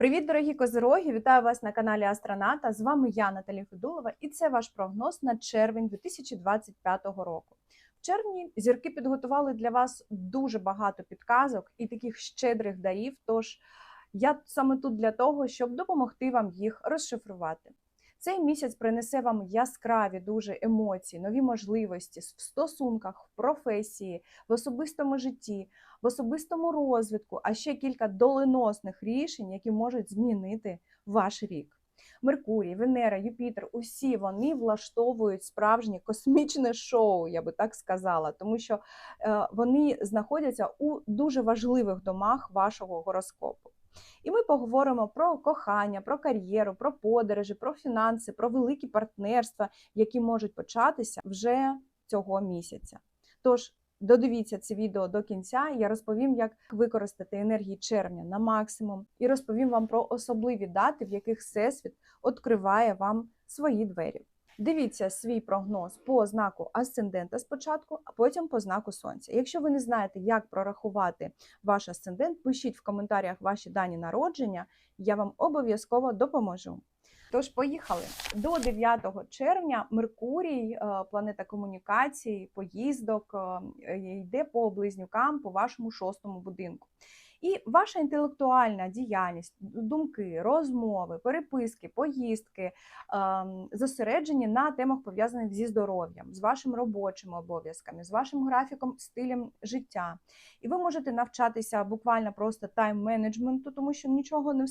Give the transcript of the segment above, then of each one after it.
Привіт, дорогі козироги! Вітаю вас на каналі Астроната. З вами я, Наталі Федулова, і це ваш прогноз на червень 2025 року. В червні зірки підготували для вас дуже багато підказок і таких щедрих дарів. Тож я саме тут для того, щоб допомогти вам їх розшифрувати. Цей місяць принесе вам яскраві дуже емоції, нові можливості в стосунках, в професії, в особистому житті, в особистому розвитку, а ще кілька доленосних рішень, які можуть змінити ваш рік. Меркурій, Венера, Юпітер усі вони влаштовують справжнє космічне шоу, я би так сказала, тому що е, вони знаходяться у дуже важливих домах вашого гороскопу. І ми поговоримо про кохання, про кар'єру, про подорожі, про фінанси, про великі партнерства, які можуть початися вже цього місяця. Тож додивіться це відео до кінця. Я розповім, як використати енергії червня на максимум, і розповім вам про особливі дати, в яких всесвіт відкриває вам свої двері. Дивіться свій прогноз по знаку асцендента спочатку, а потім по знаку сонця. Якщо ви не знаєте, як прорахувати ваш асцендент, пишіть в коментарях ваші дані народження, я вам обов'язково допоможу. Тож, поїхали до 9 червня. Меркурій, е, планета комунікацій, поїздок, е, йде по близнюкам по вашому шостому будинку. І ваша інтелектуальна діяльність, думки, розмови, переписки, поїздки ем, зосереджені на темах пов'язаних зі здоров'ям, з вашими робочими обов'язками, з вашим графіком, стилем життя. І ви можете навчатися буквально просто тайм-менеджменту, тому що нічого не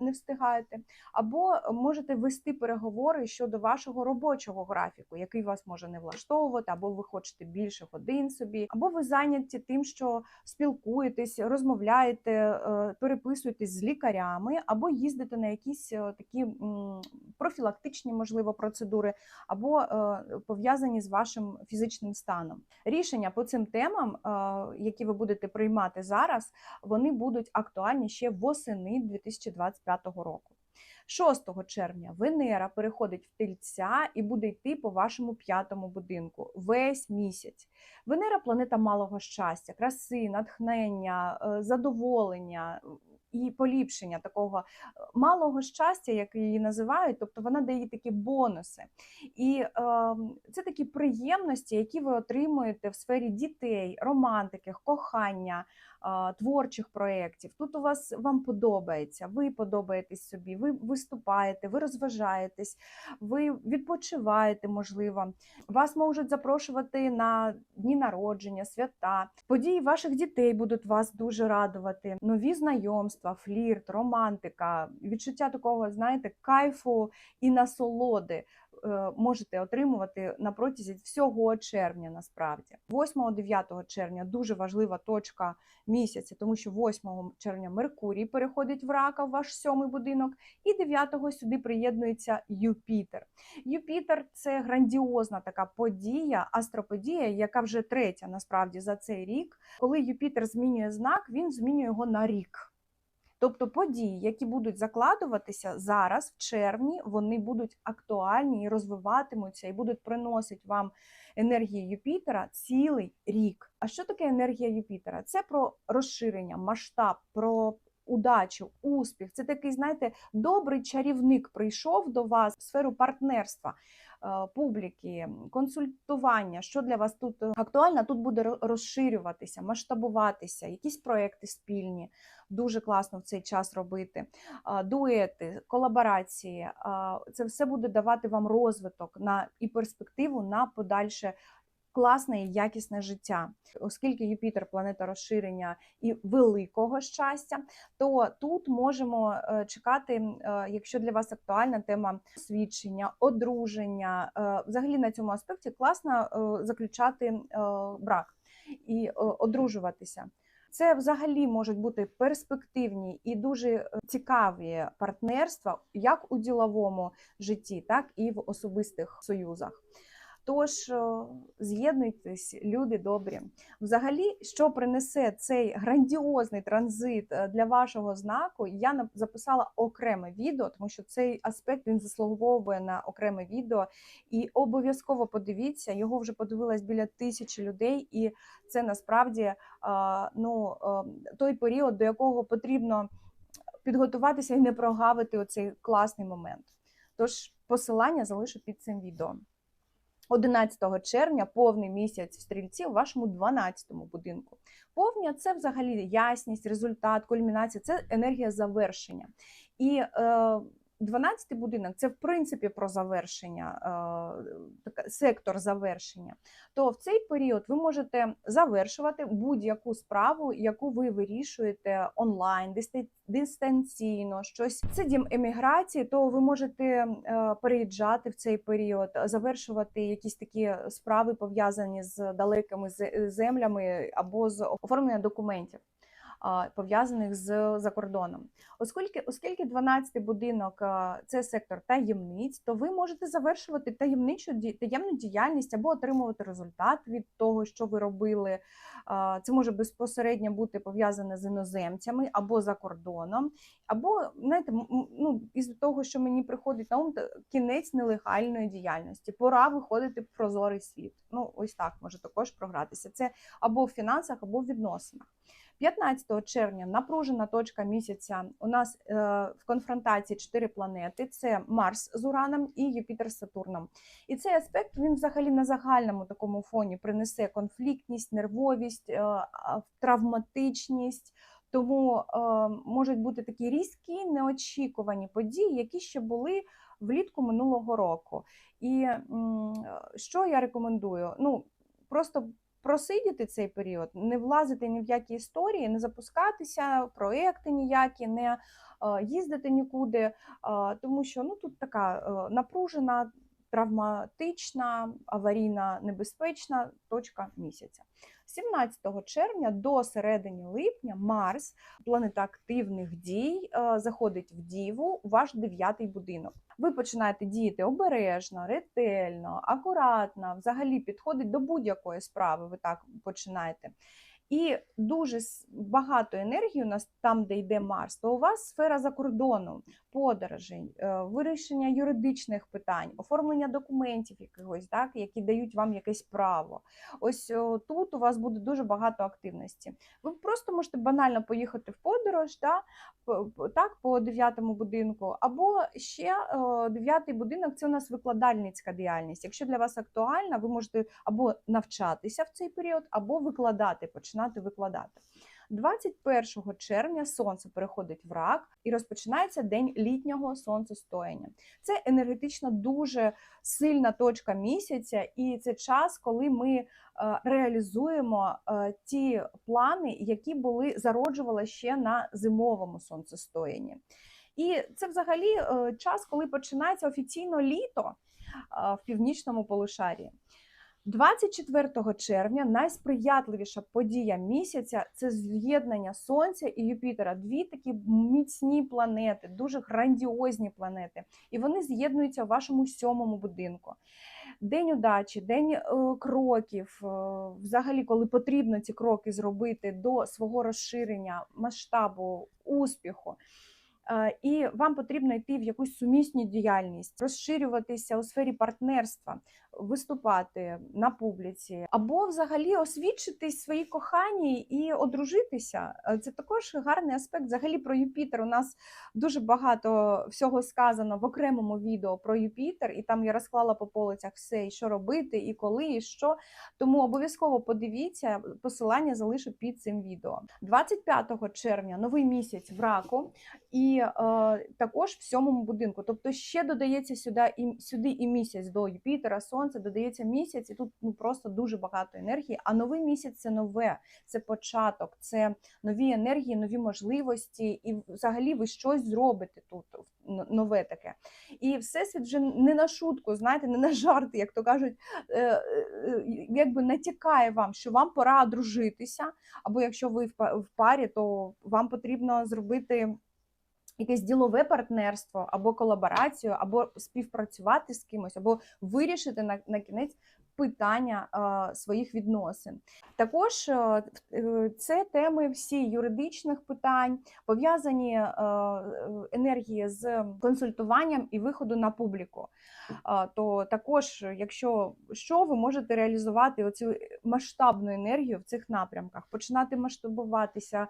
не встигаєте, або можете вести переговори щодо вашого робочого графіку, який вас може не влаштовувати, або ви хочете більше годин собі, або ви зайняті тим, що спілкуєтесь, розмовляєте читаєте, е, з лікарями, або їздите на якісь е, такі профілактичні, можливо, процедури, або е, пов'язані з вашим фізичним станом. Рішення по цим темам, які ви будете приймати зараз, вони будуть актуальні ще восени 2025 року. 6 червня Венера переходить в тельця і буде йти по вашому п'ятому будинку весь місяць. Венера планета малого щастя, краси, натхнення, е, задоволення. І поліпшення такого е, малого щастя, як її називають, тобто вона дає такі бонуси. І е, це такі приємності, які ви отримуєте в сфері дітей, романтики, кохання, творчих проєктів. Тут у вас вам подобається, ви подобаєтесь собі, ви виступаєте, ви розважаєтесь, ви відпочиваєте, можливо. Вас можуть запрошувати на дні народження, свята. Події ваших дітей будуть вас дуже радувати. Нові знайомства, флірт, романтика, відчуття такого, знаєте, кайфу і насолоди. Е, можете отримувати на протязі всього червня. Насправді, 8-9 червня дуже важлива точка місяця, тому що 8 червня Меркурій переходить в рака в ваш сьомий будинок, і 9-го сюди приєднується Юпітер. Юпітер це грандіозна така подія, астроподія, яка вже третя насправді за цей рік. Коли Юпітер змінює знак, він змінює його на рік. Тобто події, які будуть закладуватися зараз, в червні, вони будуть актуальні і розвиватимуться, і будуть приносити вам енергії Юпітера цілий рік. А що таке енергія Юпітера? Це про розширення, масштаб, про удачу, успіх. Це такий, знаєте, добрий чарівник прийшов до вас в сферу партнерства. Е, публіки, консультування, що для вас тут актуально, тут буде розширюватися, масштабуватися, якісь проекти спільні, дуже класно в цей час робити, дуети, колаборації. Це все буде давати вам розвиток на і перспективу на подальше класне і якісне життя. Оскільки Юпітер планета розширення і великого щастя, то тут можемо е, чекати, е, якщо для вас актуальна тема свідчення, одруження, е, взагалі на цьому аспекті класно заключати брак і одружуватися. Це взагалі можуть бути перспективні і дуже цікаві партнерства як у діловому житті, так і в особистих союзах. Тож е, з'єднуйтесь, люди добрі. Взагалі, що принесе цей грандіозний транзит е, для вашого знаку, я записала окреме відео, тому що цей аспект він заслуговує на окреме відео. І обов'язково подивіться, його вже подивилось біля тисячі людей, і це насправді ну, той період, до якого потрібно підготуватися і не прогавити оцей класний момент. Тож посилання залишу під цим відео. 11 червня повний місяць в стрільці у вашому 12-му будинку. Повня це взагалі ясність, результат, кульмінація, це енергія завершення. І е, 12-й будинок це в принципі про завершення, е, сектор завершення. То в цей період ви можете завершувати будь-яку справу, яку ви вирішуєте онлайн, дистанційно, щось це дім еміграції, то ви можете е, переїжджати в цей період, завершувати якісь такі справи пов'язані з далекими землями або з оформленням документів пов'язаних з закордоном. Оскільки оскільки 12-й будинок це сектор таємниць, то ви можете завершувати таємничу таємну діяльність або отримувати результат від того, що ви робили. Це може безпосередньо бути пов'язане з іноземцями або за кордоном, або знаєте, ну, із того, що мені приходить на ум, кінець нелегальної діяльності. Пора виходити в прозорий світ. Ну, ось так може також програтися. Це або в фінансах, або в відносинах. 15 червня напружена точка місяця. У нас е, в конфронтації чотири планети: це Марс з Ураном і Юпітер з Сатурном. І цей аспект він взагалі на загальному такому фоні принесе конфліктність, нервовість, е, травматичність. Тому е, можуть бути такі різкі, неочікувані події, які ще були влітку минулого року. І що я рекомендую? Ну просто просидіти цей період, не влазити ні в які історії, не запускатися, проекти ніякі, не е, їздити нікуди, е, тому що ну тут така е, напружена, травматична, аварійна, небезпечна точка місяця. 17 червня до середини липня Марс, планета активних дій, заходить в Діву, ваш дев'ятий будинок ви починаєте діяти обережно, ретельно, акуратно, взагалі підходить до будь-якої справи. Ви так починаєте. І дуже багато енергії у нас там, де йде Марс, то у вас сфера за кордоном, подорожей, е, вирішення юридичних питань, оформлення документів якихось, так, які дають вам якесь право. Ось тут у вас буде дуже багато активності. Ви просто можете банально поїхати в подорож, да, так, по дев'ятому будинку, або ще дев'ятий будинок це у нас викладальницька діяльність. Якщо для вас актуальна, ви можете або навчатися в цей період, або викладати, починати викладати. 21 червня сонце переходить в рак і розпочинається день літнього сонцестояння. Це енергетично дуже сильна точка місяця, і це час, коли ми е, реалізуємо е, ті плани, які були зароджували ще на зимовому сонцестоянні. І це взагалі е, час, коли починається офіційно літо в північному полушарії. 24 червня найсприятливіша подія місяця це з'єднання Сонця і Юпітера. Дві такі міцні планети, дуже грандіозні планети. І вони з'єднуються у вашому сьомому будинку. День удачі, день е, кроків, е, взагалі, коли потрібно ці кроки зробити до свого розширення, масштабу, успіху. Е, і вам потрібно йти в якусь сумісну діяльність, розширюватися у сфері партнерства, виступати на публіці, або взагалі освідчитись своїй коханій і одружитися. Е, це також гарний аспект. Взагалі про Юпітер. У нас дуже багато всього сказано в окремому відео про Юпітер, і там я розклала по полицях все, і що робити, і коли, і що. Тому обов'язково подивіться, посилання залишу під цим відео. 25 червня новий місяць в раку. і е, також в сьомому будинку. Тобто ще додається сюди і сюди і місяць до Юпітера, Сонця, додається місяць, і тут ну просто дуже багато енергії. А новий місяць це нове, це початок, це нові енергії, нові можливості, і взагалі ви щось зробите тут нове таке. І всесвіт вже не на шутку, знаєте, не на жарти, як то кажуть, е, е, якби натякає вам, що вам пора одружитися, або якщо ви в парі, то вам потрібно зробити якесь ділове партнерство або колаборацію, або співпрацювати з кимось, або вирішити на, на кінець питання своїх відносин. Також е, е, це теми всі юридичних питань, пов'язані е, енергії з консультуванням і виходу на публіку. То також, якщо що, ви можете реалізувати оцю масштабну енергію в цих напрямках, починати масштабуватися,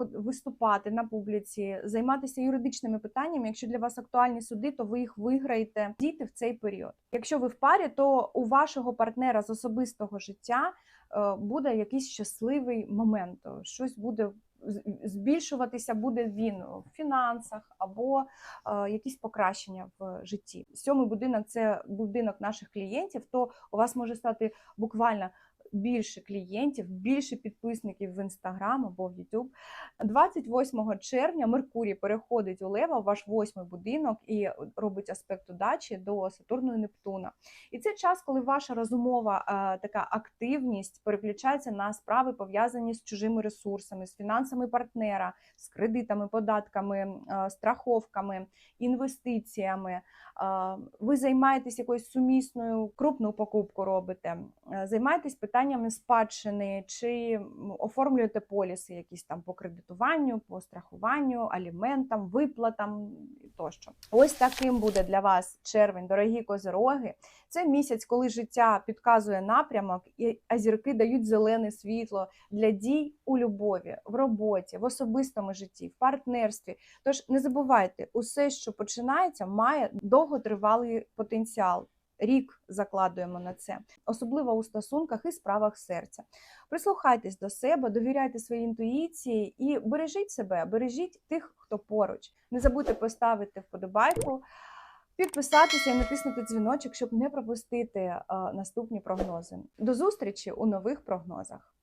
виступати на публіці, займатися юридичними питаннями. Якщо для вас актуальні суди, то ви їх виграєте діти в цей період. Якщо ви в парі, то у вашого партнера з особистого життя е, буде якийсь щасливий момент, щось буде збільшуватися буде він в фінансах або е, якісь покращення в житті. Сьомий будинок це будинок наших клієнтів. То у вас може стати буквально більше клієнтів, більше підписників в інстаграм або в YouTube. 28 червня Меркурій переходить у Лева, ваш восьмий будинок, і робить аспект удачі до Сатурну і Нептуна. І це час, коли ваша розумова е, така активність переключається на справи, пов'язані з чужими ресурсами, з фінансами партнера, з кредитами, податками, е, страховками, інвестиціями. Е, Ви займаєтесь якоюсь сумісною крупну покупку робите, займаєтесь питаннями спадщини чи оформлюєте поліси якісь там по кредитуванню, по страхуванню, аліментам, виплатам тощо. Ось таким буде для вас червень, дорогі козироги. Це місяць, коли життя підказує напрямок, і а зірки дають зелене світло для дій у любові, в роботі, в особистому житті, в партнерстві. Тож не забувайте, усе, що починається, має довготривалий потенціал. Рік закладуємо на це, особливо у стосунках і справах серця. Прислухайтесь до себе, довіряйте своїй інтуїції і бережіть себе, бережіть тих, хто поруч. Не забудьте поставити вподобайку, підписатися і натиснути дзвіночок, щоб не пропустити е, наступні прогнози. До зустрічі у нових прогнозах.